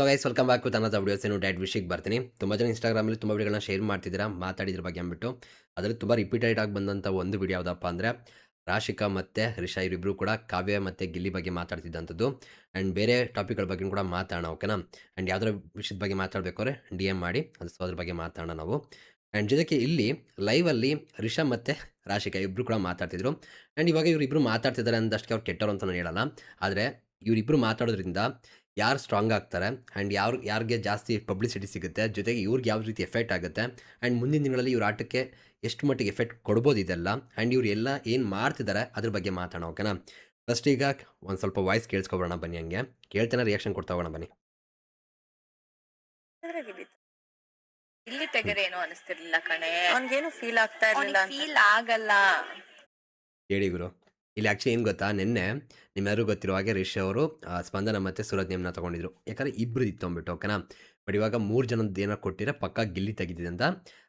So guys welcome back to ತನ್ನದ videos ಏನು diet ವಿಷಯಕ್ಕೆ ಬರ್ತೀನಿ. ತುಂಬ ಜನ ಇನ್ಸ್ಟಾಗ್ರಾಮಲ್ಲಿ ತುಂಬ ವಿಡಿಯೋಗಳನ್ನ ಶೇರ್ ಮಾಡ್ತಿದ್ದೀರಾ? ಮಾತಾಡಿದ್ರ ಬಗ್ಗೆ ಅಂದ್ಬಿಟ್ಟು. ಅದರಲ್ಲಿ ತುಂಬ ರಿಪೀಟೆಡ್ ಆಗಿ ಬಂದಂಥ ಒಂದು ವಿಡಿಯೋ ಯಾವುದಪ್ಪ ಅಂದರೆ, ರಾಶಿಕಾ ಮತ್ತು ರಿಷಾ ಇವರಿಬ್ಬರು ಕೂಡ ಕಾವ್ಯ ಮತ್ತು ಗಿಲ್ಲಿ ಬಗ್ಗೆ ಮಾತಾಡ್ತಿದ್ದಂಥದ್ದು. ಆ್ಯಂಡ್ ಬೇರೆ ಟಾಪಿಕ್ಗಳ ಬಗ್ಗೆ ಕೂಡ ಮಾತಾಡೋಣ ಓಕೆನಾ ಆ್ಯಂಡ್ ಯಾವುದರ ವಿಷಯದ ಬಗ್ಗೆ ಮಾತಾಡಬೇಕಾದ್ರೆ ಡಿ ಎಂ ಮಾಡಿ ಅದು ಸೊ ಅದ್ರ ಬಗ್ಗೆ ಮಾತಾಡೋಣ ನಾವು. ಆ್ಯಂಡ್ ಜೊತೆಗೆ ಇಲ್ಲಿ ಲೈವಲ್ಲಿ ರಿಷಾ ಮತ್ತು ರಾಶಿಕಾ ಇಬ್ಬರು ಕೂಡ ಮಾತಾಡ್ತಿದ್ರು. ಆ್ಯಂಡ್ ಇವಾಗ ಇವರಿಬ್ಬರು ಮಾತಾಡ್ತಿದ್ದಾರೆ ಅಂದಷ್ಟಕ್ಕೆ ಅವ್ರು ಕೆಟ್ಟರು ಅಂತ ನಾನು ಹೇಳಲ್ಲ. ಆದರೆ ಇವರಿಬ್ಬರು ಮಾತಾಡೋದ್ರಿಂದ ಯಾರು ಸ್ಟ್ರಾಂಗ್ ಆಗ್ತಾರೆ ಆ್ಯಂಡ್ ಯಾರು ಯಾರಿಗೆ ಜಾಸ್ತಿ ಪಬ್ಲಿಸಿಟಿ ಸಿಗುತ್ತೆ ಜೊತೆಗೆ ಇವ್ರಿಗೆ ಯಾವ ರೀತಿ ಎಫೆಕ್ಟ್ ಆಗುತ್ತೆ ಆ್ಯಂಡ್ ಮುಂದಿನ ದಿನಗಳಲ್ಲಿ ಇವ್ರ ಆಟಕ್ಕೆ ಎಷ್ಟು ಮಟ್ಟಿಗೆ ಎಫೆಕ್ಟ್ ಕೊಡ್ಬೋದು ಇದೆಲ್ಲ ಆ್ಯಂಡ್ ಇವ್ರು ಎಲ್ಲ ಏನು ಮಾಡ್ತಿದ್ದಾರೆ ಅದ್ರ ಬಗ್ಗೆ ಮಾತಾಡೋಣ ಓಕೆನಾ ಫಸ್ಟ್ ಈಗ ಒಂದು ಸ್ವಲ್ಪ ವಾಯ್ಸ್ ಕೇಳಿಸ್ಕೊಬೋಣ ಬನ್ನಿ ಹಂಗೆ. ಕೇಳ್ತೇನೆ ರಿಯಾಕ್ಷನ್ ಕೊಡ್ತಾ ಹೋಗೋಣ ಬನ್ನಿ. ಇಲ್ಲಿ ತೆಗೆದೇನು ಅನಿಸ್ತಿರ್ಲಿಲ್ಲ ಕಣೆ. ಅವ್ನಿಗೇನು ಫೀಲ್ ಆಗ್ತಾ ಇರಲಿಲ್ಲ ಫೀಲ್ ಆಗಲ್ಲ. ಹೇಳಿ ಗುರು. ಇಲ್ಲಿ ಆ್ಯಕ್ಚುಲಿ ಏನು ಗೊತ್ತಾ? ನಿನ್ನೆ ನಿಮ್ಮೆಲ್ಲರೂ ಗೊತ್ತಿರೋ ಹಾಗೆ ರಿಷ್ ಅವರು ಸ್ಪಂದನ ಮತ್ತು ಸೂರಜ್ ನೇಮ್ನ ತೊಗೊಂಡಿದ್ರು. ಯಾಕಂದರೆ ಇಬ್ಬರು ಇತ್ತು ಅಂದ್ಬಿಟ್ಟು ಓಕೆನಾ ಬಟ್ ಇವಾಗ ಮೂರು ಜನದ ಏನೋ ಕೊಟ್ಟಿರೋ ಪಕ್ಕ ಗಿಲ್ಲಿ ತೆಗಿತಿದೆ ಅಂತ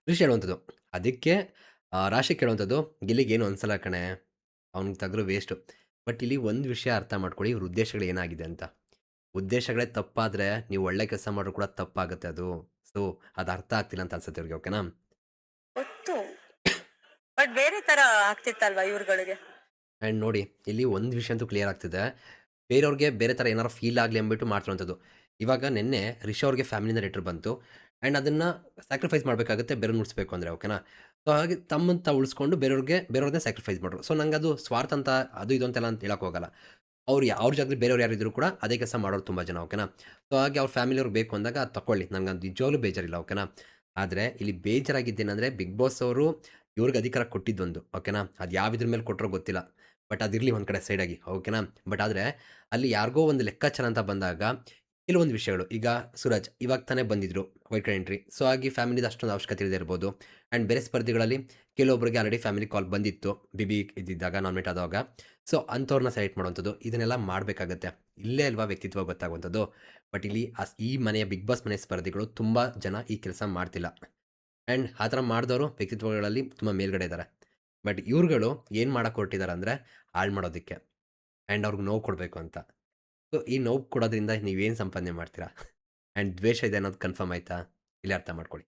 ರಿಷ್ ಹೇಳುವಂಥದ್ದು ಅದಕ್ಕೆ ರಾಶಿ ಕೇಳುವಂಥದ್ದು ಗಿಲ್ಲಿಗೆ ಏನು ಅನ್ಸಲ್ಲ ಕಣೆ, ಅವ್ನಿಗೆ ತೆಗೆದ್ರು ವೇಸ್ಟು ಬಟ್ ಇಲ್ಲಿ ಒಂದು ವಿಷಯ ಅರ್ಥ ಮಾಡ್ಕೊಳ್ಳಿ, ಇವ್ರ ಉದ್ದೇಶಗಳು ಏನಾಗಿದೆ ಅಂತ. ಉದ್ದೇಶಗಳೇ ತಪ್ಪಾದರೆ ನೀವು ಒಳ್ಳೆ ಕೆಲಸ ಮಾಡೋರು ಕೂಡ ತಪ್ಪಾಗುತ್ತೆ ಅದು. ಸೊ ಅದು ಅರ್ಥ ಆಗ್ತಿಲ್ಲ ಅಂತ ಅನ್ಸುತ್ತೆ ಇವ್ರಿಗೆ ಓಕೆನಾ ಬಟ್ ಬೇರೆ ತರ ಆಗ್ತಿತ್ತಲ್ವಾ ಇವ್ರುಗಳಿಗೆ? ಆ್ಯಂಡ್ ನೋಡಿ, ಇಲ್ಲಿ ಒಂದು ವಿಷಯ ಅಂತೂ ಕ್ಲಿಯರ್ ಆಗ್ತಿದೆ. ಬೇರೆಯವ್ರಿಗೆ ಬೇರೆ ಥರ ಏನಾರು ಫೀಲ್ ಆಗಲಿ ಅಂದ್ಬಿಟ್ಟು ಮಾಡ್ತಿರೋಂಥದ್ದು. ಇವಾಗ ನಿನ್ನೆ ರಿಷಾ ಅವ್ರಿಗೆ ಫ್ಯಾಮಿಲಿಯಿಂದ ಲೆಟ್ರ್ ಬಂತು. ಆ್ಯಂಡ್ ಅದನ್ನು ಸ್ಯಾಕ್ರಿಫೈಸ್ ಮಾಡಬೇಕಾಗುತ್ತೆ ಬೇರೆ ಉಳಿಸ್ಬೇಕು ಅಂದರೆ ಓಕೆನಾ ಸೊ ಹಾಗೆ ತಮ್ಮಂತ ಉಳಿಸ್ಕೊಂಡು ಬೇರೆಯವ್ರಿಗೆ, ಬೇರೆಯವ್ರನ್ನೇ ಸ್ಯಾಕ್ರಿಫೈಸ್ ಮಾಡ್ರು ಸೊ ನಂಗೆ ಅದು ಸ್ವಾರ್ಥ ಅಂತ, ಅದು ಇದು ಅಂತೆಲ್ಲ ಅಂತ ಹೇಳಕ್ಕೆ ಹೋಗಲ್ಲ. ಅವ್ರು ಅವ್ರ ಜಾಗದಲ್ಲಿ ಬೇರೆಯವ್ರು ಯಾರಿದ್ರು ಕೂಡ ಅದೇ ಕೆಲಸ ಮಾಡೋರು ತುಂಬ ಜನ ಓಕೆನಾ ಸೊ ಹಾಗೆ ಅವ್ರ ಫ್ಯಾಮಿಲಿಯವ್ರು ಬೇಕು ಅಂದಾಗ ಅದು ತಗೊಳ್ಳಿ ನಂಗೆ ಅದು ನಿಜವಾಗ್ಲೂ ಬೇಜಾರಿಲ್ಲ ಓಕೆನಾ ಆದರೆ ಇಲ್ಲಿ ಬೇಜಾರಾಗಿದ್ದೇನೆಂದರೆ ಬಿಗ್ ಬಾಸ್ ಅವರು ಇವ್ರಿಗೆ ಅಧಿಕಾರ ಕೊಟ್ಟಿದ್ದೊಂದು ಓಕೆನಾ ಅದು ಯಾವ ಇದ್ರ ಮೇಲೆ ಕೊಟ್ಟರೋ ಗೊತ್ತಿಲ್ಲ. ಬಟ್ ಅದಿರಲಿ ಒಂದು ಕಡೆ ಸೈಡಾಗಿ ಓಕೆನಾ? ಬಟ್ ಆದರೆ ಅಲ್ಲಿ ಯಾರಿಗೋ ಒಂದು ಲೆಕ್ಕಾಚಾರ ಅಂತ ಬಂದಾಗ ಕೆಲವೊಂದು ವಿಷಯಗಳು, ಈಗ ಸೂರಜ್ ಇವಾಗ ತಾನೇ ಬಂದಿದ್ರು ವೈಟ್ ಕಾರ್ಡ್ ಎಂಟ್ರಿ ಸೊ ಆಗಿ ಫ್ಯಾಮಿಲಿದು ಅಷ್ಟೊಂದು ಅವಶ್ಯಕತೆ ಇಲ್ಲದೆ ಇರ್ಬೋದು. ಆ್ಯಂಡ್ ಬೇರೆ ಸ್ಪರ್ಧಿಗಳಲ್ಲಿ ಕೆಲವೊಬ್ಬರಿಗೆ ಆಲ್ರೆಡಿ ಫ್ಯಾಮಿಲಿ ಕಾಲ್ ಬಂದಿತ್ತು ಬಿ ಬಿ ಇದ್ದಿದ್ದಾಗ ನಾಮಿನೇಟ್ ಆದಾಗ ಸೊ ಅಂಥವ್ರನ್ನ ಸೆಲೆಕ್ಟ್ ಮಾಡುವಂಥದ್ದು, ಇದನ್ನೆಲ್ಲ ಮಾಡಬೇಕಾಗತ್ತೆ. ಇಲ್ಲೇ ಅಲ್ವಾ ವ್ಯಕ್ತಿತ್ವ ಗೊತ್ತಾಗುವಂಥದ್ದು? ಬಟ್ ಇಲ್ಲಿ ಈ ಮನೆಯ ಬಿಗ್ ಬಾಸ್ ಮನೆ ಸ್ಪರ್ಧಿಗಳು ತುಂಬ ಜನ ಈ ಕೆಲಸ ಮಾಡ್ತಿಲ್ಲ. ಆ್ಯಂಡ್ ಆ ಥರ ಮಾಡಿದವರು ವ್ಯಕ್ತಿತ್ವಗಳಲ್ಲಿ ತುಂಬ ಮೇಲ್ಗಡೆ ಇದ್ದಾರೆ ಬಟ್ ಇವ್ರುಗಳು ಏನು ಮಾಡಕ್ಕೆ ಹೊರಟಿದ್ದಾರೆ ಅಂದರೆ ಹಾಳು ಮಾಡೋದಕ್ಕೆ. ಆ್ಯಂಡ್ ಅವ್ರಿಗೆ ನೋವು ಕೊಡಬೇಕು ಅಂತ. ಸೊ ಈ ನೋವು ಕೊಡೋದ್ರಿಂದ ನೀವೇನು ಸಂಪಾದನೆ ಮಾಡ್ತೀರಾ? ಆ್ಯಂಡ್ ದ್ವೇಷ ಇದೆ ಅನ್ನೋದು ಕನ್ಫರ್ಮ್ ಆಯ್ತಾ? ಇಲ್ಲಿ ಅರ್ಥ ಮಾಡ್ಕೊಳ್ಳಿ.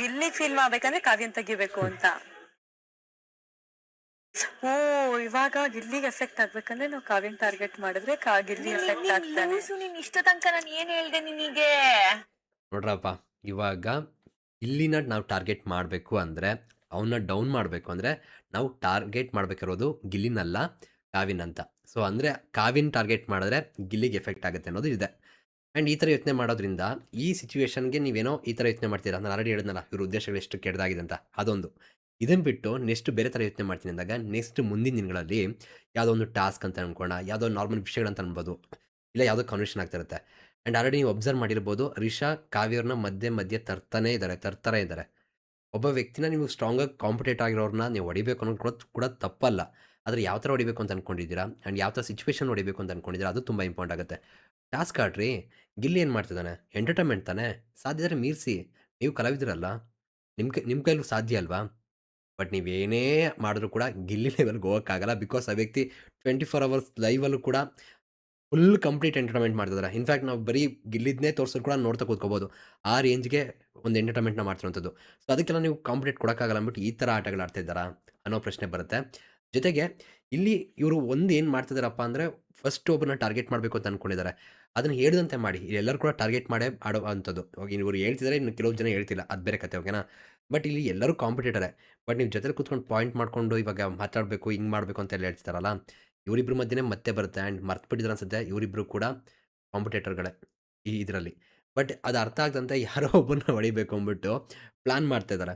ಗಿಲ್ಲಿ ಫೀಲ್ ಮಾಡ್ಬೇಕಂದ್ರೆ ಕಾವ್ಯನ್ ತೆಗಿಬೇಕು ಅಂತ. ಓ ಇವಾಗ ಗಿಲ್ಲಿಗೆ ಎಫೆಕ್ಟ್ ಆಗ್ಬೇಕಂದ್ರೆ ನಾವು ಕಾವ್ಯನ್ ಟಾರ್ಗೆಟ್ ಮಾಡಿದ್ರೆ ಕಾ ಗಿಲ್ಲಿ ಎಫೆಕ್ಟ್ ಆಗ್ತಾನೆ. ಇಷ್ಟ ತನಕ ನಾನು ಏನ್ ಹೇಳ್ದೆ ನಿನಗೆ? ನೋಡ್ರಪ್ಪ ಇವಾಗ ಇಲ್ಲಿನ ನಾವು ಟಾರ್ಗೆಟ್ ಮಾಡಬೇಕು ಅಂದರೆ ಅವನ್ನ ಡೌನ್ ಮಾಡಬೇಕು ಅಂದರೆ, ನಾವು ಟಾರ್ಗೆಟ್ ಮಾಡಬೇಕಿರೋದು ಗಿಲ್ಲಿನಲ್ಲ ಕಾವಿನ್ ಅಂತ ಸೊ, ಅಂದರೆ ಕಾವಿನ್ ಟಾರ್ಗೆಟ್ ಮಾಡಿದ್ರೆ ಗಿಲ್ಲಿಗೆ ಎಫೆಕ್ಟ್ ಆಗುತ್ತೆ ಅನ್ನೋದು ಇದೆ. ಆ್ಯಂಡ್ ಈ ಥರ ಯೋಚನೆ ಮಾಡೋದ್ರಿಂದ ಈ ಸಿಚುವೇಶನ್ಗೆ ನೀವೇನೋ ಈ ಥರ ಯೋಚನೆ ಮಾಡ್ತೀರಾ ನಾನು ಆಲ್ರೆಡಿ ಹೇಳಿದ್ನಲ್ಲ, ಇವ್ರ ಉದ್ದೇಶಗಳು ಎಷ್ಟು ಕೆಡ್ದಾಗಿದೆ ಅಂತ. ಅದೊಂದು. ಇದನ್ನು ಬಿಟ್ಟು ನೆಕ್ಸ್ಟ್ ಬೇರೆ ಥರ ಯೋಚನೆ ಮಾಡ್ತೀನಿ ಅಂದಾಗ, ನೆಕ್ಸ್ಟ್ ಮುಂದಿನ ದಿನಗಳಲ್ಲಿ ಯಾವುದೋ ಒಂದು ಟಾಸ್ಕ್ ಅಂತ ಅನ್ಕೋಣ ಯಾವುದೋ ನಾರ್ಮಲ್ ವಿಷಯಗಳಂತ ಅನ್ಬೋದು, ಇಲ್ಲ ಯಾವುದೋ ಕನ್ವೆನ್ಷನ್ ಆಗ್ತಿರುತ್ತೆ ಆ್ಯಂಡ್ ಆಲ್ರೆಡಿ ನೀವು ಅಬ್ಸರ್ವ್ ಮಾಡಿರ್ಬೋದು, ರಿಷಾ ಕಾವ್ಯವ್ರನ್ನ ಮಧ್ಯೆ ಮಧ್ಯೆ ತರ್ತಾನೆ ಇದ್ದಾರೆ ತರ್ತಾರೆ ಇದ್ದಾರೆ ಒಬ್ಬ ವ್ಯಕ್ತಿನ ನೀವು ಸ್ಟ್ರಾಂಗಾಗಿ ಕಾಂಪಿಟೇಟ್ ಆಗಿರೋರನ್ನ ನೀವು ಹೊಡಿಬೇಕು ಅನ್ನೋದು ಕೂಡ ಕೂಡ ತಪ್ಪಲ್ಲ. ಆದರೆ ಯಾವ ಥರ ಹೊಡಿಬೇಕು ಅಂತ ಅಂದ್ಕೊಂಡಿದ್ದೀರಾ ಆ್ಯಂಡ್ ಯಾವ ಥರ ಸಿಚುವೇಶನ್ ಹೊಡಿಬೇಕು ಅಂತ ಅಂದ್ಕೊಂಡಿದ್ದೀರಾ ಅದು ತುಂಬ ಇಂಪಾರ್ಟೆಂಟ್ ಆಗುತ್ತೆ. ಟಾಸ್ಕ್ ಆಡ್ರಿ, ಗಿಲ್ಲಿ ಏನು ಮಾಡ್ತಿದ್ದಾನೆ? ಎಂಟರ್ಟೈನ್ಮೆಂಟ್ ತಾನೆ? ಸಾಧ್ಯ ಇದ್ರೆ ಮೀರಿಸಿ. ನೀವು ಕಲಾವಿದ್ರಲ್ಲ? ನಿಮ್ಮ ನಿಮ್ಮ ಕೈಲೂ ಸಾಧ್ಯ ಅಲ್ವಾ? ಬಟ್ ನೀವೇನೇ ಮಾಡಿದ್ರು ಕೂಡ ಗಿಲ್ಲಿ ಲೆವೆಲ್ಗೆ ಹೋಗೋಕ್ಕಾಗಲ್ಲ. ಬಿಕಾಸ್ ಆ ವ್ಯಕ್ತಿ ಟ್ವೆಂಟಿ ಫೋರ್ ಅವರ್ಸ್ ಲೈವಲ್ಲೂ ಕೂಡ ಫುಲ್ ಕಂಪ್ಲೀಟ್ ಎಂಟರ್ಟೈನ್ಮೆಂಟ್ ಮಾಡ್ತಿದ್ದಾರೆ ಇನ್ಫ್ಯಾಕ್ಟ್ ನಾವು ಬರೀ ಗಿಲ್ಲಿದ್ನೇ ತೋರಿಸೋದು ಕೂಡ ನೋಡ್ತಾ ಕೂತ್ಕೋಬೋದು. ಆ ರೇಂಜ್ಗೆ ಒಂದು ಎಂಟರ್ಟೈನ್ಮೆಂಟ್ನ ಮಾಡ್ತಿರೋಂಥದ್ದು. ಸೊ ಅದಕ್ಕೆಲ್ಲ ನೀವು ಕಾಂಪಿಟೇಟ್ ಕೊಡೋಕ್ಕಾಗಲ್ಲ ಅಂದ್ಬಿಟ್ಟು ಈ ಥರ ಆಟಗಳು ಆಡ್ತಾ ಇದ್ದಾರಾ ಅನ್ನೋ ಪ್ರಶ್ನೆ ಬರುತ್ತೆ. ಜೊತೆಗೆ ಇಲ್ಲಿ ಇವರು ಒಂದು ಏನು ಮಾಡ್ತಿದ್ದಾರಪ್ಪ ಅಂದರೆ ಫಸ್ಟ್ ಒಬ್ಬರನ್ನ ಟಾರ್ಗೆಟ್ ಮಾಡಬೇಕು ಅಂತ ಅಂದ್ಕೊಂಡಿದ್ದಾರೆ ಅದನ್ನು ಹೇಳಿದಂತೆ ಮಾಡಿ. ಎಲ್ಲರೂ ಕೂಡ ಟಾರ್ಗೆಟ್ ಮಾಡೇ ಆಡೋ ಅಂಥದ್ದು. ಇವರು ಹೇಳ್ತಿದ್ದಾರೆ ಇನ್ನು ಕೆಲವು ಜನ ಹೇಳ್ತಿಲ್ಲ. ಅದು ಬೇರೆ ಕತೆ ಓಕೆನಾ ಬಟ್ ಇಲ್ಲಿ ಎಲ್ಲರೂ ಕಾಂಪಿಟೇಟರೇ ಬಟ್ ನೀವು ಜೊತೆ ಕೂತ್ಕೊಂಡು ಪಾಯಿಂಟ್ ಮಾಡಿಕೊಂಡು ಇವಾಗ ಮಾತಾಡಬೇಕು, ಹಿಂಗೆ ಮಾಡಬೇಕು ಅಂತ ಹೇಳ್ತಿದ್ದಾರಲ್ಲ ಇವರಿಬ್ಬರ ಮಧ್ಯೆ ಮತ್ತೆ ಬರುತ್ತೆ ಆ್ಯಂಡ್ ಮರ್ತು ಬಿಟ್ಟಿದ್ರೆ ಅನ್ಸುತ್ತೆ. ಇವರಿಬ್ಬರು ಕೂಡ ಕಾಂಪಿಟೇಟರ್ಗಳೇ ಈ ಇದರಲ್ಲಿ. ಬಟ್ ಅದು ಅರ್ಥ ಆಗದಂತೆ ಯಾರೋ ಒಬ್ಬನ ಹೊಡಿಬೇಕು ಅಂದ್ಬಿಟ್ಟು ಪ್ಲ್ಯಾನ್ ಮಾಡ್ತಾ ಇದ್ದಾರೆ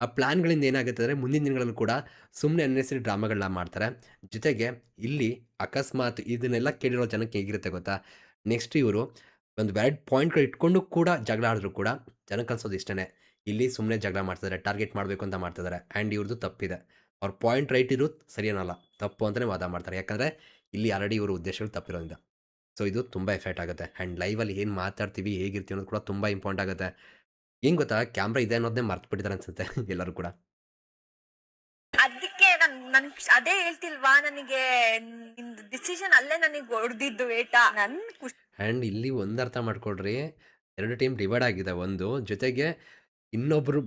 ಆ ಪ್ಲ್ಯಾನ್ಗಳಿಂದ ಏನಾಗುತ್ತೆ ಅಂದರೆ ಮುಂದಿನ ದಿನಗಳಲ್ಲೂ ಕೂಡ ಸುಮ್ಮನೆ ಅನ್ನೆಸರಿ ಡ್ರಾಮಾಗಳನ್ನ ಮಾಡ್ತಾರೆ. ಜೊತೆಗೆ ಇಲ್ಲಿ ಅಕಸ್ಮಾತ್ ಇದನ್ನೆಲ್ಲ ಕೇಳಿರೋ ಜನಕ್ಕೆ ಹೇಗಿರುತ್ತೆ ಗೊತ್ತಾ? ನೆಕ್ಸ್ಟ್ ಇವರು ಒಂದು ವ್ಯಾಲಿಡ್ ಪಾಯಿಂಟ್ಗಳು ಇಟ್ಕೊಂಡು ಕೂಡ ಜಗಳ ಆಡಿದ್ರು ಕೂಡ ಜನಕ್ಕೆ ಅನ್ಸೋದು ಇಷ್ಟೇ ಇಲ್ಲಿ ಸುಮ್ಮನೆ ಜಗಳ ಮಾಡ್ತಿದ್ದಾರೆ ಟಾರ್ಗೆಟ್ ಮಾಡಬೇಕು ಅಂತ ಮಾಡ್ತಿದ್ದಾರೆ ಆ್ಯಂಡ್ ಇವ್ರದ್ದು ತಪ್ಪಿದೆ. ಅವ್ರ ಪಾಯಿಂಟ್ ರೈಟ್ ಇರೋದು ಸರಿಯೇನಲ್ಲ ತಪ್ಪು ಅಂತಲೇ ವಾದ ಮಾಡ್ತಾರೆ. ಯಾಕಂದರೆ ಇಲ್ಲಿ ಆಲ್ರೆಡಿ ಇವರು ಉದ್ದೇಶಗಳು ತಪ್ಪಿರೋದ್ರಿಂದ. ಸೊ ಇದು ತುಂಬ ಎಫೆಕ್ಟ್ ಆಗುತ್ತೆ. ಆ್ಯಂಡ್ ಲೈವಲ್ಲಿ ಏನು ಮಾತಾಡ್ತೀವಿ ಹೇಗಿರ್ತೀವಿ ಅನ್ನೋದು ಕೂಡ ತುಂಬ ಇಂಪಾರ್ಟೆಂಟ್ ಆಗುತ್ತೆ. ಏನು ಗೊತ್ತಾ? ಕ್ಯಾಮ್ರಾ ಇದೆ ಅನ್ನೋದನ್ನೇ ಮರ್ತು ಬಿಟ್ಟಿದ್ದಾರೆ ಅನ್ಸುತ್ತೆ ಎಲ್ಲರೂ ಕೂಡ. ಅದಕ್ಕೆ ನಾನು ಅದೇ ಹೇಳ್ತಿಲ್ವಾ? ನನಗೆ ಡಿಸಿಷನ್ ಅಲ್ಲೇ ನನಗೆ ಹೊಡೆದಿದ್ದು ನನ್ ಖುಷಿ ಆ್ಯಂಡ್ ಇಲ್ಲಿ ಒಂದು ಅರ್ಥ ಮಾಡ್ಕೊಳ್ರಿ. ಎರಡು ಟೀಮ್ ಡಿವೈಡ್ ಆಗಿದೆ. ಒಂದು ಜೊತೆಗೆ ಇನ್ನೊಬ್ರು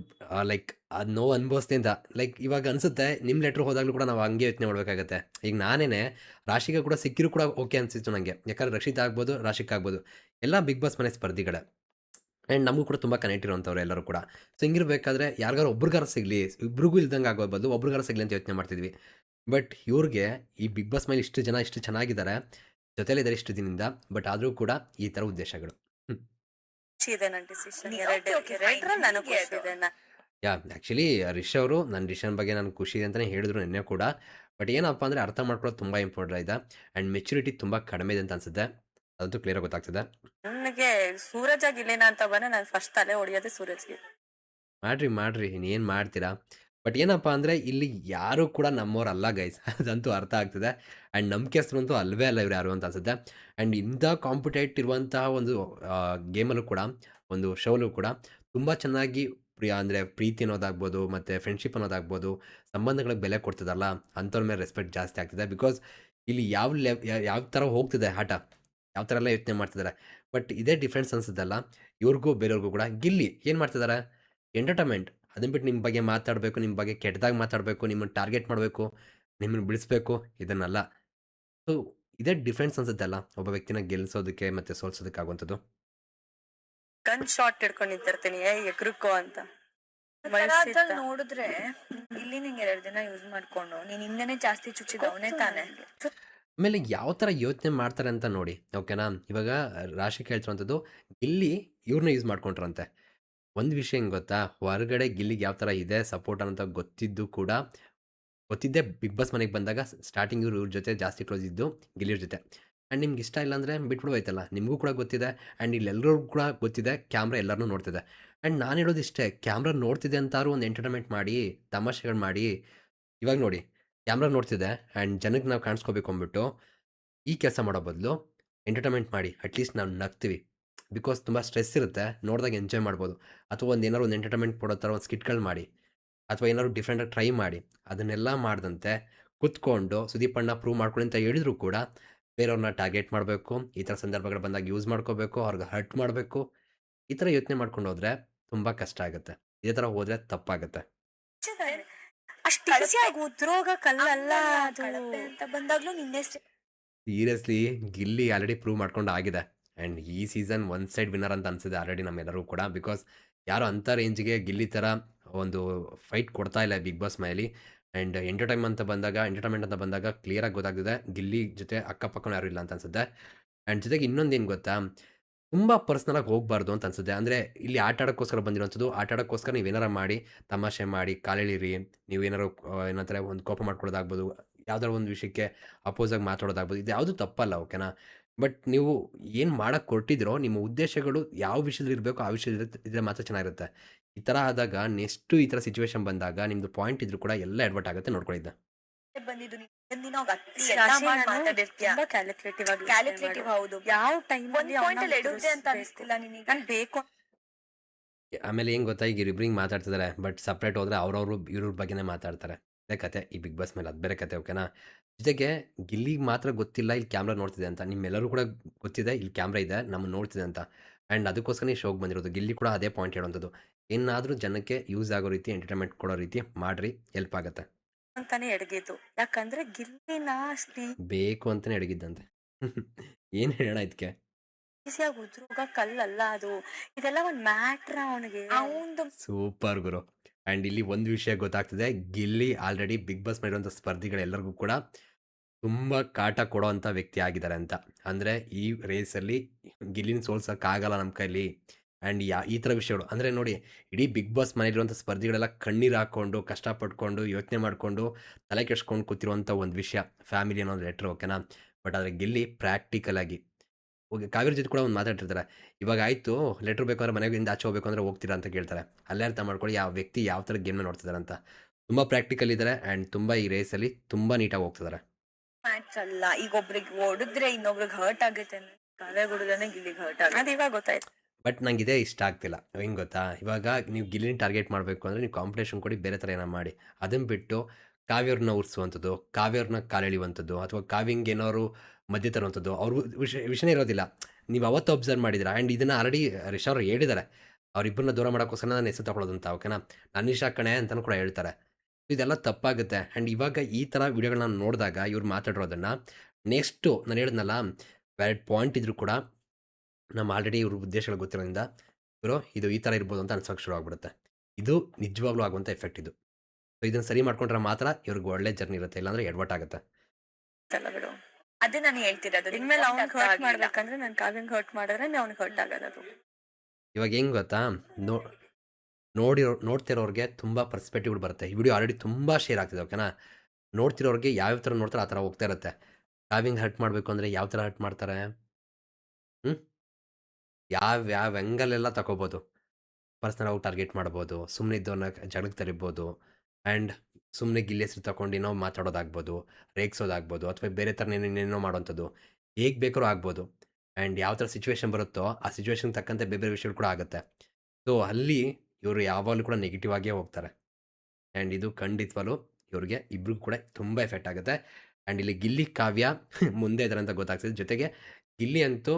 ಲೈಕ್ ಅದು ನೋವು ಅನುಭವಿಸ್ತಿಂದ ಲೈಕ್ ಇವಾಗ ಅನ್ಸುತ್ತೆ ನಿಮ್ಮ ಲೆಟ್ರ್ ಹೋದಾಗಲೂ ಕೂಡ ನಾವು ಹಂಗೆ ಯೋಚನೆ ಮಾಡಬೇಕಾಗತ್ತೆ. ಈಗ ನಾನೇ ರಾಶಿಗೆ ಕೂಡ ಸಿಕ್ಕಿರೂ ಕೂಡ ಓಕೆ ಅನಿಸಿತ್ತು ನನಗೆ ಯಾಕಂದ್ರೆ ರಕ್ಷಿತ ಆಗ್ಬೋದು, ರಾಶಿಕ್ ಆಗ್ಬೋದು. ಎಲ್ಲ ಬಿಗ್ ಬಾಸ್ ಮನೆ ಸ್ಪರ್ಧಿಗಳೇ. ಆ್ಯಂಡ್ ನಮಗೂ ಕೂಡ ತುಂಬ ಕನೆಕ್ಟ್ ಇರುವಂಥವ್ರು ಎಲ್ಲರೂ ಕೂಡ. ಸೊ ಹಿಂಗಿರ್ಬೇಕಾದ್ರೆ ಯಾರಿಗಾರು ಒಬ್ರಿಗಾರ ಸಿಗಲಿ, ಇಬ್ರಿಗೂ ಇಲ್ದಂಗೆ ಆಗೋ ಬದಲು ಒಬ್ರಿಗಾರ ಸಿಗಲಿ ಅಂತ ಯೋಚನೆ ಮಾಡ್ತಿದ್ವಿ. ಬಟ್ ಇವ್ರಿಗೆ ಈ ಬಿಗ್ ಬಾಸ್ ಮೇಲೆ ಇಷ್ಟು ಜನ ಇಷ್ಟು ಚೆನ್ನಾಗಿದ್ದಾರೆ. ಜೊತೆಯಲ್ಲಿದ್ದಾರೆ ಇಷ್ಟು ದಿನದಿಂದ. ಬಟ್ ಆದರೂ ಕೂಡ ಈ ಥರ ಉದ್ದೇಶಗಳು. ಇದೆ ನನ್ ಡಿಸಿಷನ್ ನೀ- ಎರಡು okay, okay, fine. ಎರಡ್ರಲ್ಲಿ ನನಗ್ ನಿಮ್ಗೆ ಖುಷಿ ಇದೆ ನಾ- ಯಾ ಆ್ಯಕ್ಚುಲಿ ರಿಷ್ ಅವರು ನನ್ನ ರಿಷನ್ ಬಗ್ಗೆ ನಾನು ಖುಷಿ ಇದೆ ಅಂತಾನೆ ಹೇಳಿದ್ರು ನಿನ್ನೆ ಕೂಡ. ಬಟ್ ಏನಪ್ಪ ಅಂದ್ರೆ ಅರ್ಥ ಮಾಡ್ಕೊಳ್ಳೋದು ತುಂಬಾ ಇಂಪಾರ್ಟೆಂಟ್ ಇದೆ. ಆ್ಯಂಡ್ ಮೆಚುರಿಟಿ ತುಂಬ ಕಡಿಮೆ ಇದೆ ಅಂತ ಅನ್ಸುತ್ತೆ. ಅದಂತೂ ಕ್ಲಿಯರ್ ಗೊತ್ತಾಗ್ತದೆ. ನನಗೆ ಸೂರಜ್ ಇಲ್ಲೇನಾ ಅಂತ ಬಂದ್ರೆ ನಾನು ಫಸ್ಟ್ ತಲೆ ಹೊಡಿಯೋದೇ ಸೂರಜ್ಗೆ. ಮಾಡ್ರಿ ಮಾಡ್ರಿ. ಇನ್ನೇನು ಮಾಡ್ತೀರಾ? ಬಟ್ ಏನಪ್ಪ ಅಂದರೆ ಇಲ್ಲಿ ಯಾರು ಕೂಡ ನಮ್ಮವ್ರು ಅಲ್ಲ ಗೈಸ್ ಅದಂತೂ ಅರ್ಥ ಆಗ್ತದೆ. ಆ್ಯಂಡ್ ನಂಬಿಕೆಸ್ತರಂತೂ ಅಲ್ವೇ ಅಲ್ಲ ಇವ್ರು ಯಾರು ಅಂತ ಅನ್ಸುತ್ತೆ. ಆ್ಯಂಡ್ ಇಂಥ ಕಾಂಪಿಟೇಟ್ ಇರುವಂತಹ ಒಂದು ಗೇಮಲ್ಲೂ ಕೂಡ, ಒಂದು ಶೋಲ್ಲೂ ಕೂಡ ತುಂಬ ಚೆನ್ನಾಗಿ ಪ್ರಿಯ ಅಂದರೆ ಪ್ರೀತಿ ಅನ್ನೋದಾಗ್ಬೋದು, ಮತ್ತು ಫ್ರೆಂಡ್ಶಿಪ್ ಅನ್ನೋದಾಗ್ಬೋದು ಸಂಬಂಧಗಳಿಗೆ ಬೆಲೆ ಕೊಡ್ತಿದಾರಲ್ಲ ಅಂಥವ್ರ ಮೇಲೆ ರೆಸ್ಪೆಕ್ಟ್ ಜಾಸ್ತಿ ಆಗ್ತಿದೆ. ಬಿಕಾಸ್ ಇಲ್ಲಿ ಯಾವ ಲೆವ್ ಯಾವ ಥರ ಹೋಗ್ತಿದೆ ಆಟ, ಯಾವ ಥರ ಎಲ್ಲ ಯೋಚನೆ ಮಾಡ್ತಿದ್ದಾರೆ ಬಟ್ ಇದೇ ಡಿಫ್ರೆನ್ಸ್ ಅನ್ಸುತ್ತಲ್ಲ, ಇವ್ರಿಗೂ ಬೇರೆಯವ್ರಿಗೂ ಕೂಡ. ಗಿಲ್ಲಿ ಏನು ಮಾಡ್ತಿದ್ದಾರೆ ಎಂಟರ್ಟೈನ್ಮೆಂಟ್ ಅದನ್ನ ಬಿಟ್ಟು ನಿಮ್ಮ ಬಗ್ಗೆ ಮಾತಾಡಬೇಕು ನಿಮ್ಮ ಬಗ್ಗೆ ಕೆಟ್ಟದಾಗಿ ಮಾತಾಡಬೇಕು ನಿಮ್ಮನ್ನು ಟಾರ್ಗೆಟ್ ಮಾಡಬೇಕು ನಿಮ್ಮನ್ನು ಬಿಡಿಸ್ಬೇಕು ಇದನ್ನೆಲ್ಲ. ಸೊ ಇದೇ ಡಿಫ್ರೆನ್ಸ್ ಅನ್ಸುತ್ತೆ ಅಲ್ಲ ಒಬ್ಬ ವ್ಯಕ್ತಿನ ಗೆಲ್ಸೋದಕ್ಕೆ ಮತ್ತೆ ಸೋಲ್ಸೋದಕ್ಕೆ ಆಗುವಂಥದ್ದು? ಗನ್ ಶಾಟ್ ಹಿಡ್ಕೊಂಡು ನಿಂತಿರ್ತೀನಿ ಏ ಎಗ್ರುಕೋ ಅಂತ. ನೋಡಿದ್ರೆ ಇಲ್ಲಿ ನಿಂಗೆ ಎರಡು ದಿನ ಯೂಸ್ ಮಾಡ್ಕೊಂಡು ನೀನ್ ಹಿಂದೆನೆ ಜಾಸ್ತಿ ಚುಚ್ಚಿದವನೇ ತಾನೆ. ಆಮೇಲೆ ಯಾವ ಥರ ಯೋಚನೆ ಮಾಡ್ತಾರೆ ಅಂತ ನೋಡಿ ಓಕೆನಾ? ಇವಾಗ ರಾಶಿ ಕೇಳ್ತಿರೋಂಥದ್ದು ಇಲ್ಲಿ ಇವ್ರನ್ನ ಯೂಸ್ ಮಾಡ್ಕೊಂಡ್ರಂತೆ. ಒಂದು ವಿಷಯ ಹೆಂಗೆ ಗೊತ್ತಾ? ಹೊರಗಡೆ ಗಿಲ್ಲಿಗೆ ಯಾವ ಥರ ಇದೆ, ಸಪೋರ್ಟ್ ಅಂತ ಗೊತ್ತಿದ್ದು ಕೂಡ ಗೊತ್ತಿದ್ದೆ ಬಿಗ್ ಬಾಸ್ ಮನೆಗೆ ಬಂದಾಗ ಸ್ಟಾರ್ಟಿಂಗ್ ಇವ್ರು ಇವ್ರ ಜೊತೆ ಜಾಸ್ತಿ ಕ್ಲೋಸ್ ಇದ್ದು ಗಿಲ್ಲಿಯವ್ರ ಜೊತೆ. ಆ್ಯಂಡ್ ನಿಮ್ಗೆ ಇಷ್ಟ ಇಲ್ಲ ಅಂದರೆ ಬಿಟ್ಬಿಡ್ಬೋಯ್ತಲ್ಲ ನಿಮಗೂ ಕೂಡ ಗೊತ್ತಿದೆ ಆ್ಯಂಡ್ ಇಲ್ಲೆಲ್ಲರಿಗೂ ಕೂಡ ಗೊತ್ತಿದೆ, ಕ್ಯಾಮ್ರಾ ಎಲ್ಲರನ್ನೂ ನೋಡ್ತಿದೆ. ಆ್ಯಂಡ್ ನಾನು ಹೇಳೋದು ಇಷ್ಟೇ, ಕ್ಯಾಮ್ರಾ ನೋಡ್ತಿದೆ ಅಂತಾರು ಒಂದು ಎಂಟರ್ಟೈನ್ಮೆಂಟ್ ಮಾಡಿ, ತಮಾಷೆಗಳು ಮಾಡಿ, ಇವಾಗ ನೋಡಿ ಕ್ಯಾಮ್ರಾ ನೋಡ್ತಿದೆ ಆ್ಯಂಡ್ ಜನಕ್ಕೆ ನಾವು ಕಾಣಿಸ್ಕೋಬೇಕು ಅಂದ್ಬಿಟ್ಟು ಈ ಕೆಲಸ ಮಾಡೋ ಬದಲು ಎಂಟರ್ಟೈನ್ಮೆಂಟ್ ಮಾಡಿ, ಅಟ್ಲೀಸ್ಟ್ ನಾವು ನಗ್ತೀವಿ. ಬಿಕಾಸ್ ತುಂಬ ಸ್ಟ್ರೆಸ್ ಇರುತ್ತೆ ನೋಡಿದಾಗ ಎಂಜಾಯ್ ಮಾಡ್ಬೋದು. ಅಥವಾ ಒಂದು ಏನಾದ್ರು ಒಂದು ಎಂಟರ್ಟೈನ್ಮೆಂಟ್ ಕೊಡೋ ಥರ ಒಂದು ಸ್ಕಿಟ್ಗಳು ಮಾಡಿ ಅಥವಾ ಏನಾದ್ರು ಡಿಫ್ರೆಂಟಾಗಿ ಟ್ರೈ ಮಾಡಿ ಅದನ್ನೆಲ್ಲ ಮಾಡಿದಂತೆ ಕುತ್ಕೊಂಡು ಸುದೀಪಣ್ಣ ಪ್ರೂವ್ ಮಾಡ್ಕೊಳ್ಳಿ ಅಂತ ಹೇಳಿದ್ರು ಕೂಡ ಬೇರೆಯವ್ರನ್ನ ಟಾರ್ಗೆಟ್ ಮಾಡಬೇಕು ಈ ಥರ ಸಂದರ್ಭಗಳು ಬಂದಾಗ ಯೂಸ್ ಮಾಡ್ಕೋಬೇಕು ಅವ್ರಿಗೆ ಹರ್ಟ್ ಮಾಡಬೇಕು ಈ ಥರ ಯೋಚನೆ ಮಾಡ್ಕೊಂಡು ಹೋದರೆ ತುಂಬ ಕಷ್ಟ ಆಗುತ್ತೆ. ಇದೇ ಥರ ಹೋದರೆ ತಪ್ಪಾಗುತ್ತೆ. ಉದ್ರೋಗ ಕಲ್ಲಲ್ಲ ಅದು. ಅಂತ ಬಂದಾಗ್ಲೂ ನಿನ್ನೆ ಸೀರಿಯಸ್ಲಿ ಗಿಲ್ಲಿ ಆಲ್ರೆಡಿ ಪ್ರೂವ್ ಮಾಡ್ಕೊಂಡು ಆಗಿದೆ. ಆ್ಯಂಡ್ ಈ ಸೀಸನ್ ಒನ್ ಸೈಡ್ ವಿನ್ನರ್ ಅಂತ ಅನಿಸಿದೆ ಆಲ್ರೆಡಿ ನಮ್ಮೆಲ್ಲರೂ ಕೂಡ ಬಿಕಾಸ್ ಯಾರು ಅಂಥ ರೇಂಜ್ಗೆ ಗಿಲ್ಲಿ ಥರ ಒಂದು ಫೈಟ್ ಕೊಡ್ತಾ ಇಲ್ಲ ಬಿಗ್ ಬಾಸ್ ಮೈಲಿ. ಆ್ಯಂಡ್ ಎಂಟರ್ಟೈನ್ ಅಂತ ಬಂದಾಗ ಎಂಟರ್ಟೈನ್ಮೆಂಟ್ ಅಂತ ಬಂದಾಗ ಕ್ಲಿಯರಾಗಿ ಗೊತ್ತಾಗ್ತಿದೆ. ಗಿಲ್ಲಿ ಜೊತೆ ಅಕ್ಕಪಕ್ಕನೂ ಯಾರು ಇಲ್ಲ ಅಂತ ಅನ್ಸುತ್ತೆ. ಆ್ಯಂಡ್ ಜೊತೆಗೆ ಇನ್ನೊಂದು ಏನು ಗೊತ್ತಾ? ತುಂಬ ಪರ್ಸ್ನಲಾಗಿ ಹೋಗಬಾರ್ದು ಅಂತ ಅನ್ಸುತ್ತೆ. ಅಂದರೆ ಇಲ್ಲಿ ಆಟ ಆಡೋಕ್ಕೋಸ್ಕರ ಬಂದಿರೋಂಥದ್ದು, ಆಟ ಆಡೋಕ್ಕೋಸ್ಕರ ನೀವು ಏನಾರು ಮಾಡಿ, ತಮಾಷೆ ಮಾಡಿ, ಕಾಲೆಳಿರಿ, ನೀವು ಏನಾರು ಏನಂತಾರೆ, ಒಂದು ಕೋಪ ಮಾಡ್ಕೊಳ್ಳೋದಾಗ್ಬೋದು ಯಾವ್ದಾರ ಒಂದು ವಿಷಯಕ್ಕೆ ಅಪೋಸಾಗಿ ಮಾತಾಡೋದಾಗ್ಬೋದು ಇದು ಯಾವುದು ತಪ್ಪಲ್ಲ ಓಕೆನಾ ಬಟ್ ನೀವು ಏನು ಮಾಡಕ್ಕೆ ಕೊಟ್ಟಿದ್ರೋ ನಿಮ್ಮ ಉದ್ದೇಶಗಳು ಯಾವ ವಿಷಯದಲ್ಲಿ ಇರಬೇಕು ಆ ವಿಷಯದಲ್ಲಿ ಇದ್ರೆ ಮಾತ್ರ ಚೆನ್ನಾಗಿರುತ್ತೆ. ಈ ಥರ ಆದಾಗ ನೆಕ್ಸ್ಟು ಈ ಥರ ಸಿಚುವೇಶನ್ ಬಂದಾಗ ನಿಮ್ದು ಪಾಯಿಂಟ್ ಇದ್ರೂ ಕೂಡ ಎಲ್ಲ ಅಡ್ವರ್ಟ್ ಆಗುತ್ತೆ ನೋಡ್ಕೊಂಡಿದ್ದೆ ಬಂದಿದ್ದು ಕ್ಯಾಲ್ಕುಲೇಟಿವ್ ಹೌದು. ಯಾವ ಟೈಮ್ ಅಂತ ಅನಿಸ್ತಿಲ್ಲ ನಿನಗೆ? ನಾನು ಬೇಕು. ಆಮೇಲೆ ಏನು ಗೊತ್ತಾ ಈಗ ಇಬ್ಬರಿಗೆ ಮಾತಾಡ್ತಿದ್ದಾರೆ ಬಟ್ ಸಪ್ರೇಟ್ ಹೋದ್ರೆ ಅವ್ರವ್ರು ಇವ್ರ ಬಗ್ಗೆನೇ ಮಾತಾಡ್ತಾರೆ. ಅದೇ ಕತೆ ಈ ಬಿಗ್ ಬಾಸ್ ಮೇಲೆ ಅದ್ ಬೇರೆ ಕತೆ ಓಕೆನಾ ಜೊತೆಗೆ ಗಿಲ್ಲಿಗೆ ಮಾತ್ರ ಗೊತ್ತಿಲ್ಲ ಇಲ್ಲಿ ಕ್ಯಾಮ್ರಾ ನೋಡ್ತಿದೆ ಅಂತ. ನಿಮ್ಮೆಲ್ಲರೂ ಕೂಡ ಗೊತ್ತಿದೆ ಇಲ್ಲಿ ಕ್ಯಾಮ್ರಾ ಇದೆ ನಮ್ಮನ್ನು ನೋಡ್ತಿದೆ ಅಂತ. ಆ್ಯಂಡ್ ಅದಕ್ಕೋಸ್ಕರ ಈ ಶೋಗೆ ಬಂದಿರೋದು. ಗಿಲ್ಲಿ ಕೂಡ ಅದೇ ಪಾಯಿಂಟ್ ಹೇಳುವಂಥದ್ದು ಏನಾದರೂ ಜನಕ್ಕೆ ಯೂಸ್ ಆಗೋ ರೀತಿ ಎಂಟರ್ಟೈನ್ಮೆಂಟ್ ಕೊಡೋ ರೀತಿ ಮಾಡ್ರಿ ಹೆಲ್ಪ್ ಆಗುತ್ತೆ. ಅಂತಾನೆ ಎಡಗಿದ್ದು ಯಾಕಂದ್ರೆ ಗಿಲ್ಲಿನ ಅಷ್ಟು ಬೇಕು ಅಂತಲೇ ಅಡಗಿದ್ದಂತೆ ಏನು ಹೇಳೋಣ ಇದಕ್ಕೆ ಈಸಿಯಾಗಿ ಉದ್ರೋಗ ಕಲ್ಲಲ್ಲ ಅದು. ಇದೆಲ್ಲ ಒಂದು ಮ್ಯಾಟ್ರ ಅವನಿಗೆ. ಅವಂದು ಸೂಪರ್ ಗುರು. ಆ್ಯಂಡ್ ಇಲ್ಲಿ ಒಂದು ವಿಷಯ ಗೊತ್ತಾಗ್ತಿದೆ. ಗಿಲ್ಲಿ ಆಲ್ರೆಡಿ ಬಿಗ್ ಬಾಸ್ ಮಾಡಿರುವಂಥ ಸ್ಪರ್ಧಿಗಳೆಲ್ಲರಿಗೂ ಕೂಡ ತುಂಬ ಕಾಟ ಕೊಡೋವಂಥ ವ್ಯಕ್ತಿ ಆಗಿದ್ದಾರೆ ಅಂತ. ಅಂದರೆ ಈ ರೇಸಲ್ಲಿ ಗಿಲ್ಲಿನ ಸೋಲ್ಸೋಕ್ಕಾಗಲ್ಲ ನಮ್ಮ ಕೈಲಿ. ಆ್ಯಂಡ್ ಯಾ, ಈ ಥರ ವಿಷಯಗಳು. ಅಂದರೆ ನೋಡಿ, ಇಡೀ ಬಿಗ್ ಬಾಸ್ ಮನೇಲಿರುವಂಥ ಸ್ಪರ್ಧಿಗಳೆಲ್ಲ ಕಣ್ಣೀರು ಹಾಕ್ಕೊಂಡು ಕಷ್ಟಪಟ್ಕೊಂಡು, ಯೋಚನೆ ಮಾಡಿಕೊಂಡು, ತಲೆ ಕೆಡ್ಸ್ಕೊಂಡು ಕೂತಿರುವಂಥ ಒಂದು ವಿಷಯ. ಫ್ಯಾಮಿಲಿ ಅನ್ನೋ ಲೆಟ್ರ್ ಓಕೆನಾ ಬಟ್ ಆದರೆ ಗಿಲ್ಲಿ ಪ್ರಾಕ್ಟಿಕಲ್ ಹೋಗಿ ಕಾವೇರಿ ಜೊತೆ ಕೂಡ ಒಂದು ಮಾತಾಡ್ತಿರ್ತಾರೆ. ಇವಾಗ ಆಯಿತು ಲೆಟ್ರ್ ಬೇಕಾದ್ರೆ ಮನೆಗಿಂದ ಆಚೆ ಹೋಗಬೇಕು ಅಂದರೆ ಹೋಗ್ತೀರಾ? ಅಂತ ಕೇಳ್ತಾರೆ. ಅಲ್ಲೇ ಅರ್ಥ ಮಾಡ್ಕೊಳ್ಳಿ, ಯಾವ ವ್ಯಕ್ತಿ ಯಾವ ಥರ ಗೇಮ್ನ ನೋಡ್ತಿದ್ದಾರೆ ಅಂತ. ತುಂಬ ಪ್ರಾಕ್ಟಿಕಲ್ ಇದ್ದಾರೆ ಆ್ಯಂಡ್ ತುಂಬ ಈ ರೇಸಲ್ಲಿ ತುಂಬ ನೀಟಾಗಿ ಹೋಗ್ತಿದ್ದಾರೆ. ಮ್ಯಾಚ್ ಅಲ್ಲ ಈಗ ಒಬ್ರಿಗೆ ಹೊಡೆದ್ರೆ ಇನ್ನೊಬ್ರಿಗೆ ಹರ್ಟ್ ಆಗುತ್ತೆ ಕಲೆ ಗುಡಿದ್ರೆ ಗಿಲ್ಲಿಗೆ ಹರ್ಟ್ ಆಗುತ್ತೆ. ಅದು ಇವಾಗ ಗೊತ್ತಾಯ್ತು. ಬಟ್ ನಂಗೆ ಇದೇ ಇಷ್ಟ ಆಗ್ತಿಲ್ಲ. ಹೆಂಗೆ ಗೊತ್ತಾ? ಇವಾಗ ನೀವು ಗಿಲ್ಲಿನ ಟಾರ್ಗೆಟ್ ಮಾಡಬೇಕು ಅಂದರೆ ನೀವು ಕಾಂಪಿಟೇಷನ್ ಕೊಡಿ ಬೇರೆ ಥರ ಏನೋ ಮಾಡಿ. ಅದನ್ನು ಬಿಟ್ಟು ಕಾವ್ಯವ್ರನ್ನ ಉರ್ಸುವಂಥದ್ದು ಕಾವ್ಯವ್ರನ್ನ ಕಾಲೆಳೆಯುವಂಥದ್ದು ಅಥವಾ ಕಾವ್ಯಂಗೆ ಏನಾದ್ರು ಮಧ್ಯೆ ತರುವಂಥದ್ದು ಅವ್ರಿಗೂ ವಿಷಯ ವಿಷಯನೇ ಇರೋದಿಲ್ಲ. ನೀವು ಅವತ್ತು ಅಬ್ಸರ್ವ್ ಮಾಡಿದ್ದೀರಾ ಆ್ಯಂಡ್ ಇದನ್ನು ಆಲ್ರೆಡಿ ರಿಷಾ ಅವರು ಹೇಳಿದ್ದಾರೆ ಅವರಿಬ್ಬರನ್ನ ದೂರ ಮಾಡೋಕ್ಕೋಸ್ಕರ ನಾನು ಹೆಸರು ತಗೊಳ್ಳೋದು ಅಂತ ಓಕೆನಾ ನಾನು ನಿಶಾ ಕಣೆ ಅಂತಲೂ ಕೂಡ ಹೇಳ್ತಾರೆ. ಇದೆಲ್ಲ ತಪ್ಪಾಗುತ್ತೆ. ಆ್ಯಂಡ್ ಇವಾಗ ಈ ಥರ ವಿಡಿಯೋಗಳನ್ನ ನೋಡಿದಾಗ ಇವ್ರು ಮಾತಾಡಿರೋದನ್ನು ನೆಕ್ಸ್ಟು ನಾನು ಹೇಳಿದ್ನಲ್ಲ ವ್ಯಾಲಿಡ್ ಪಾಯಿಂಟ್ ಇದ್ರು ಕೂಡ ನಮ್ಮ ಆಲ್ರೆಡಿ ಇವ್ರ ಉದ್ದೇಶಗಳು ಗೊತ್ತಿರೋದ್ರಿಂದ ಇವರು ಇದು ಈ ಥರ ಇರ್ಬೋದು ಅಂತ ಅನ್ಸೋಕೆ ಶುರು ಆಗ್ಬಿಡುತ್ತೆ. ಇದು ನಿಜವಾಗ್ಲೂ ಆಗುವಂಥ ಎಫೆಕ್ಟ್ ಇದು. ಸೊ ಇದನ್ನು ಸರಿ ಮಾಡ್ಕೊಂಡ್ರೆ ಮಾತ್ರ ಇವ್ರಿಗೆ ಒಳ್ಳೆ ಜರ್ನಿ ಇರುತ್ತೆ ಇಲ್ಲಾಂದ್ರೆ ಎಡ್ವಟ್ ಆಗುತ್ತೆ. ಅದೇ ನಾನು ಹೇಳ್ತಿರೋದು. ಇನ್ಮೇಲೆ ಅವ್ನಿಗೆ ಹರ್ಟ್ ಮಾಡ್ಬೇಕಂದ್ರೆ ನಾನು ಕಾವ್ಯಂಗೆ ಹರ್ಟ್ ಮಾಡಿದ್ರೆ ಅವ್ನಿಗೆ ಹರ್ಟ್ ಆಗೋದು ಇವಾಗ ಹೆಂಗ್ ಗೊತ್ತಾ? ನೋ ನೋಡಿರೋ, ನೋಡ್ತಿರೋರಿಗೆ ತುಂಬ ಪರ್ಸ್ಪೆಕ್ಟಿವ್ ಬರುತ್ತೆ. ಈ ವಿಡಿಯೋ ಆಲ್ರೆಡಿ ತುಂಬ ಶೇರ್ ಆಗ್ತಿದೆ ಓಕೆನಾ ನೋಡ್ತಿರೋರಿಗೆ ಯಾವ್ಯಾವ ಥರ ನೋಡ್ತಾರೆ, ಆ ಥರ ಹೋಗ್ತಾ ಇರುತ್ತೆ. ಕಾವಿಂಗ್ ಹರ್ಟ್ ಮಾಡಬೇಕು ಅಂದರೆ ಯಾವ ಥರ ಹರ್ಟ್ ಮಾಡ್ತಾರೆ? ಹ್ಞೂ ಯಾವ ಯಾವ ಆ್ಯಂಗಲೆಲ್ಲ ತಗೋಬೋದು ಪರ್ಸ್ನಲ್ ಆಗಿ ಟಾರ್ಗೆಟ್ ಮಾಡ್ಬೋದು ಸುಮ್ಮನೆ ಇದ್ದವನ್ನ ಜನಕ್ಕೆ ತರಿಬೋದು ಆ್ಯಂಡ್ ಸುಮ್ಮನೆ ಗಿಲ್ಲಿ ಹೆಸರು ತಗೊಂಡು ಏನೋ ಮಾತಾಡೋದಾಗ್ಬೋದು, ರೇಗ್ಸೋದಾಗ್ಬೋದು, ಅಥವಾ ಬೇರೆ ಥರ ಏನೇನೇನೋ ಮಾಡೋವಂಥದ್ದು ಹೇಗೆ ಬೇಕಾದ್ರೂ ಆಗ್ಬೋದು. ಆ್ಯಂಡ್ ಯಾವ ಥರ ಸಿಚುವೇಶನ್ ಬರುತ್ತೋ, ಆ ಸಿಚುವೇಶನ್ ತಕ್ಕಂತೆ ಬೇರೆ ಬೇರೆ ವಿಷಯಗಳು ಕೂಡ ಆಗುತ್ತೆ. ಸೊ ಅಲ್ಲಿ ಇವರು ಯಾವಾಗಲೂ ಕೂಡ ನೆಗೆಟಿವ್ ಆಗೇ ಹೋಗ್ತಾರೆ. ಆ್ಯಂಡ್ ಇದು ಖಂಡಿತವಾಗ್ಲೂ ಇವ್ರಿಗೆ ಇಬ್ರಿಗೂ ಕೂಡ ತುಂಬ ಎಫೆಕ್ಟ್ ಆಗುತ್ತೆ. ಆ್ಯಂಡ್ ಇಲ್ಲಿ ಗಿಲ್ಲಿ ಕಾವ್ಯ ಮುಂದೆ ಇದ್ದಾರೆ ಅಂತ ಗೊತ್ತಾಗ್ತದೆ. ಜೊತೆಗೆ ಗಿಲ್ಲಿ ಅಂತೂ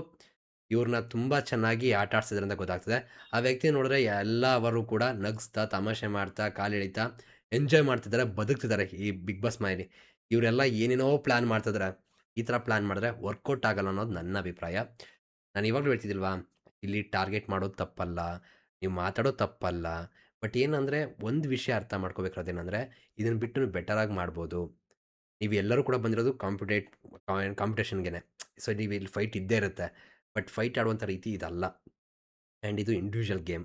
ಇವ್ರನ್ನ ತುಂಬ ಚೆನ್ನಾಗಿ ಆಟ ಆಡ್ಸಿದ್ರೆ ಅಂತ ಗೊತ್ತಾಗ್ತದೆ. ಆ ವ್ಯಕ್ತಿ ನೋಡಿದ್ರೆ ಎಲ್ಲವರು ಕೂಡ ನಗ್ಸ್ತಾ, ತಮಾಷೆ ಮಾಡ್ತಾ ಕಾಲೆಳಿತಾ ಎಂಜಾಯ್ ಮಾಡ್ತಿದ್ದಾರೆ ಬದುಕ್ತಿದ್ದಾರೆ ಈ ಬಿಗ್ ಬಾಸ್ ಮನೆಯಲ್ಲಿ ಇವರೆಲ್ಲ ಏನೇನೋ ಪ್ಲ್ಯಾನ್ ಮಾಡ್ತಿದ್ದಾರೆ ಈ ಥರ ಪ್ಲ್ಯಾನ್ ಮಾಡಿದ್ರೆ ವರ್ಕೌಟ್ ಆಗಲ್ಲ ಅನ್ನೋದು ನನ್ನ ಅಭಿಪ್ರಾಯ. ನಾನು ಇವಾಗಲೂ ಹೇಳ್ತಿದ್ದಿಲ್ವಾ? ಇಲ್ಲಿ ಟಾರ್ಗೆಟ್ ಮಾಡೋದು ತಪ್ಪಲ್ಲ. ನೀವು ಮಾತಾಡೋದು ತಪ್ಪಲ್ಲ. ಬಟ್ ಏನಂದರೆ ಒಂದು ವಿಷಯ ಅರ್ಥ ಮಾಡ್ಕೋಬೇಕಾದೇನೆಂದರೆ ಇದನ್ನು ಬಿಟ್ಟು ನೀವು ಬೆಟರಾಗಿ ಮಾಡ್ಬೋದು. ನೀವು ಎಲ್ಲರೂ ಕೂಡ ಬಂದಿರೋದು ಕಾಂಪಿಟೇಟ್ ಕಾಂಪಿಟೇಷನ್ಗೆ ಸೊ, ನೀವು ಇಲ್ಲಿ ಫೈಟ್ ಇದ್ದೇ ಇರುತ್ತೆ. ಬಟ್ ಫೈಟ್ ಆಡುವಂಥ ರೀತಿ ಇದಲ್ಲ. ಆ್ಯಂಡ್ ಇದು ಇಂಡಿವಿಜುವಲ್ ಗೇಮ್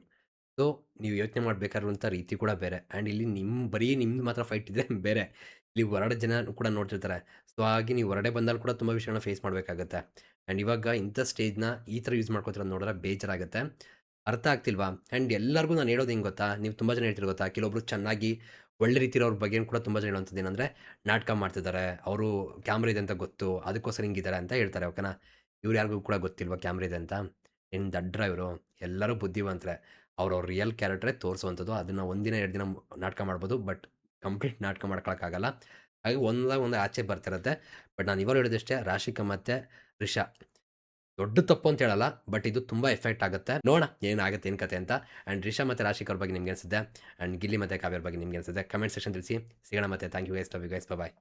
ಸೊ, ನೀವು ಯೋಚನೆ ಮಾಡಬೇಕಾಗಿರುವಂಥ ರೀತಿ ಕೂಡ ಬೇರೆ. ಆ್ಯಂಡ್ ಇಲ್ಲಿ ನಿಮ್ಮ ಬರೀ ನಿಮ್ದು ಮಾತ್ರ ಫೈಟ್ ಇದ್ರೆ ಬೇರೆ. ಇಲ್ಲಿ ಹೊರಗಡೆ ಜನ ಕೂಡ ನೋಡ್ತಿರ್ತಾರೆ. ಸೊ, ಹಾಗೆ ನೀವು ಹೊರಡೆ ಬಂದಾಗ ಕೂಡ ತುಂಬ ವಿಷಯಗಳನ್ನ ಫೇಸ್ ಮಾಡಬೇಕಾಗತ್ತೆ. ಆ್ಯಂಡ್ ಇವಾಗ ಇಂಥ ಸ್ಟೇಜ್ನ ಈ ಥರ ಯೂಸ್ ಮಾಡ್ಕೋತಿರೋದು ನೋಡಿದ್ರೆ ಬೇಜಾರಾಗುತ್ತೆ. ಅರ್ಥ ಆಗ್ತಿಲ್ವಾ? ಆ್ಯಂಡ್ ಎಲ್ಲರಿಗೂ ನಾನು ಹೇಳೋದು ಹೆಂಗೆ ಗೊತ್ತಾ? ನೀವು ತುಂಬ ಜನ ಹೇಳ್ತಿರೋ ಗೊತ್ತಾ? ಕೆಲವೊಬ್ರು ಚೆನ್ನಾಗಿ ಒಳ್ಳೆ ರೀತಿ ಅವ್ರ ಬಗ್ಗೆ ಕೂಡ ತುಂಬ ಜನ ಹೇಳುವಂಥದ್ದು ಏನಂದರೆ, ನಾಟಕ ಮಾಡ್ತಿದ್ದಾರೆ, ಅವರು ಕ್ಯಾಮ್ರಾ ಇದೆ ಅಂತ ಗೊತ್ತು, ಅದಕ್ಕೋಸ್ಕರ ಹಿಂಗಿದ್ದಾರೆ ಅಂತ ಹೇಳ್ತಾರೆ, ಓಕೆನಾ? ಇವ್ರು ಯಾರಿಗೂ ಕೂಡ ಗೊತ್ತಿಲ್ವಾ ಕ್ಯಾಮ್ರಾ ಇದೆ ಅಂತ? ಏನು ದಡ್ರ ಇವರು. ಎಲ್ಲರೂ ಬುದ್ಧಿವಂತರೆ. ಅವ್ರವ್ರ ರಿಯಲ್ ಕ್ಯಾರೆಕ್ಟ್ರೇ ತೋರಿಸುವಂಥದ್ದು. ಅದನ್ನು ಒಂದಿನ, ಎರಡು ದಿನ ನಾಟಕ ಮಾಡ್ಬೋದು, ಬಟ್ ಕಂಪ್ಲೀಟ್ ನಾಟಕ ಮಾಡ್ಕೊಳಕ್ಕಾಗಲ್ಲ. ಹಾಗೆ ಒಂದಾಗ ಒಂದು ಆಚೆ ಬರ್ತಿರತ್ತೆ. ಬಟ್ ನಾನು ಇವರು ಹೇಳಿದಷ್ಟೇ, ರಾಶಿಕ ಮತ್ತು ರಿಷಾ ದೊಡ್ಡ ತಪ್ಪು ಅಂತ ಹೇಳಲ್ಲ ಬಟ್ ಇದು ತುಂಬ ಎಫೆಕ್ಟ್ ಆಗುತ್ತೆ. ನೋಡೋಣ, ಏನಾಗುತ್ತೆ, ಏನು ಕತೆ ಅಂತ. ಆ್ಯಂಡ್ ರಿಷಾ ಮತ್ತು ರಾಶಿಕಾ ಬಗ್ಗೆ ನಿಮ್ಗೆ ಅನಿಸುತ್ತೆ. ಆ್ಯಂಡ್ ಗಿಲ್ಲಿ ಮತ್ತು ಕಾವ್ಯರ ಬಗ್ಗೆ ನಿಮ್ಗೆ ಅನಿಸುತ್ತೆ. ಕಮೆಂಟ್ ಸೆಕ್ಷನ್ ತಿಳಿಸಿ. ಸಿಗೋಣ ಮತ್ತೆ. Thank you guys love you guys bye